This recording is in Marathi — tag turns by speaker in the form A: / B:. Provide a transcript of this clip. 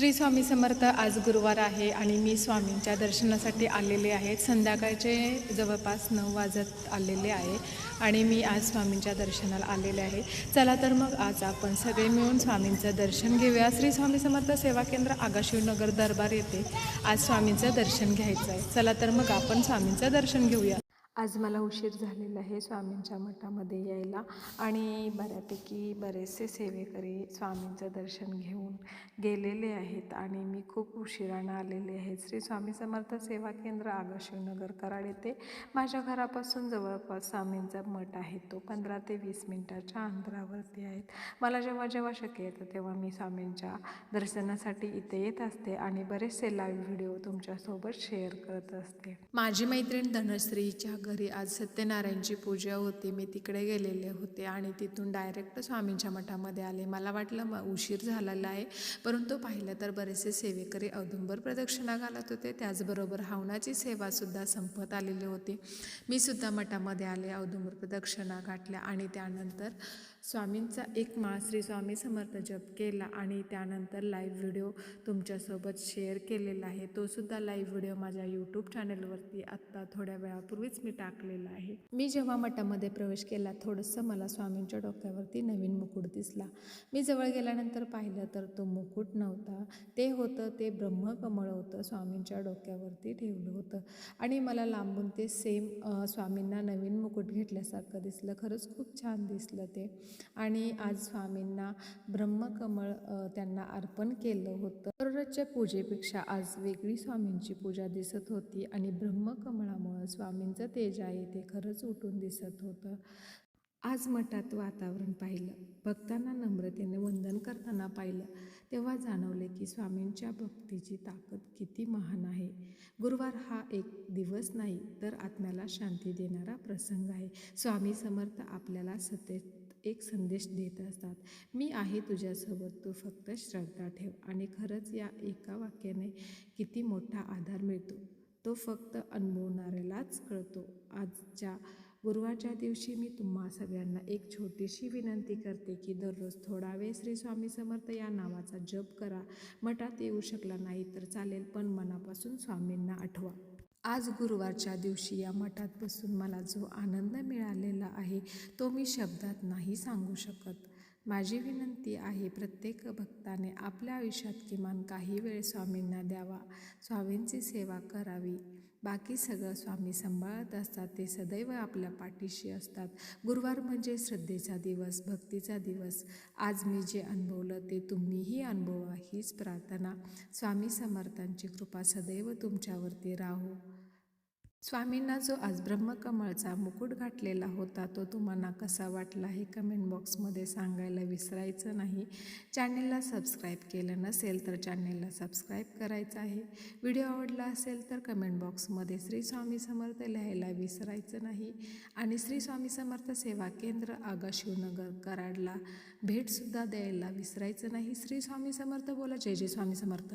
A: श्री स्वामी समर्थ आज गुरुवार आहे आणि मी स्वामींच्या दर्शनासाठी आलेले आहेत संध्याकाळचे जवळपास नऊ वाजत आलेले आहे आणि मी आज स्वामींच्या दर्शनाला आलेले आहे. चला तर मग आज आपण सगळे मिळून स्वामींचं दर्शन घेऊया. श्री स्वामी समर्थ सेवा केंद्र आगाशिवनगर दरबार येथे आज स्वामींचं दर्शन घ्यायचं आहे चला तर मग आपण स्वामींचं दर्शन घेऊया. आज मला उशीर झालेला आहे स्वामींच्या मठामध्ये यायला आणि बऱ्यापैकी बरेचसे सेवेकरी स्वामींचं दर्शन घेऊन गेलेले आहेत आणि मी खूप उशिरानं आलेले आहे. श्री स्वामी समर्थ सेवा केंद्र आगाशिवनगर कराड येथे माझ्या घरापासून जवळपास स्वामींचा मठ आहे. तो पंधरा ते वीस मिनटाच्या अंतरावरती आहेत. मला जेव्हा जेव्हा शक्य येतं तेव्हा मी स्वामींच्या दर्शनासाठी इथे येत असते आणि बरेचसे लाईव्ह व्हिडिओ तुमच्यासोबत शेअर करत असते. माझी मैत्रीण धनश्रीच्या घरी आज सत्यनारायणची पूजा होती. मी तिकडे गेलेले होते आणि तिथून डायरेक्ट स्वामींच्या मठामध्ये आले. मला वाटलं म उशीर झालेला आहे. परंतु पाहिलं तर बरेचसे सेवेकरी औदुंबर प्रदक्षिणा घालत होते. त्याचबरोबर हावणाची सेवासुद्धा संपत आलेली होती. मी सुद्धा मठामध्ये आले औदुंबर प्रदक्षिणा गाठल्या आणि त्यानंतर स्वामींचा एक माळ श्री स्वामी समर्थ जप केला आणि त्यानंतर लाईव्ह व्हिडिओ तुमच्यासोबत शेअर केलेला आहे. तोसुद्धा लाईव्ह व्हिडिओ माझ्या यूट्यूब चॅनलवरती आत्ता थोड्या वेळापूर्वीच मी टाकलेला आहे. मी जेव्हा मठामध्ये प्रवेश केला थोडंसं मला स्वामींच्या डोक्यावरती नवीन मुकुट दिसला. मी जवळ गेल्यानंतर पाहिलं तर तो मुकुट नव्हता. ते होतं ते ब्रह्मकमळ होतं स्वामींच्या डोक्यावरती ठेवलं होतं. आणि मला लांबून ते सेम स्वामींना नवीन मुकुट घेतल्यासारखं दिसलं. खरंच खूप छान दिसलं ते. आणि आज स्वामींना ब्रह्मकमळ त्यांना अर्पण केलं होतं. दररोजच्या पूजेपेक्षा आज वेगळी स्वामींची पूजा दिसत होती आणि ब्रह्मकमळामुळं स्वामींचं तेज आहे ते खरंच उठून दिसत होतं. आज मठात वातावरण पाहिलं. भक्तांना नम्रतेने वंदन करताना पाहिलं. तेव्हा जाणवले की स्वामींच्या भक्तीची ताकद किती महान आहे. गुरुवार हा एक दिवस नाही तर आत्म्याला शांती देणारा प्रसंग आहे. स्वामी समर्थ आपल्याला सतत एक संदेश देत असतात. मी आहे तुझ्यासोबत तू फक्त श्रद्धा ठेव आणि खरंच या एका वाक्याने किती मोठा आधार मिळतो. तो फक्त अनुभवणाऱ्यालाच कळतो. आजच्या गुरुवारच्या दिवशी मी तुम्हा सगळ्यांना एक छोटीशी विनंती करते की दररोज थोडा वेळ श्री स्वामी समर्थ या नावाचा जप करा. मठात येऊ शकला नाही तर चालेल पण मनापासून स्वामींना आठवा. आज गुरुवारच्या दिवशी या मठात बसून मला जो आनंद मिळालेला आहे तो मी शब्दात नाही सांगू शकत. माझी विनंती आहे प्रत्येक भक्ताने आपल्या आयुष्यात किमान काही वेळ स्वामींना द्यावा. स्वामींची सेवा करावी. बाकी सगळं स्वामी सांभाळत असतात ते सदैव आपल्या पाठीशी असतात. गुरुवार म्हणजे श्रद्धेचा दिवस भक्तीचा दिवस. आज मी जे अनुभवलं ते तुम्हीही अनुभवा हीच प्रार्थना. स्वामी समर्थांची कृपा सदैव तुमच्यावरती राहो. स्वामींना जो आज ब्रह्मकमळचा मुकुट घातलेला होता तो तुम्हाला कसा वाटला हे कमेंट बॉक्समध्ये सांगायला विसरायचं नाही. चॅनेलला सबस्क्राईब केलं नसेल तर चॅनेलला सबस्क्राईब करायचं आहे. व्हिडिओ आवडला असेल तर कमेंट बॉक्समध्ये श्री स्वामी समर्थ लिहायला विसरायचं नाही. आणि श्री स्वामी समर्थ सेवा केंद्र आगा शिवनगर कराडला भेटसुद्धा द्यायला विसरायचं नाही. श्री स्वामी समर्थ बोला. जय जय स्वामी समर्थ.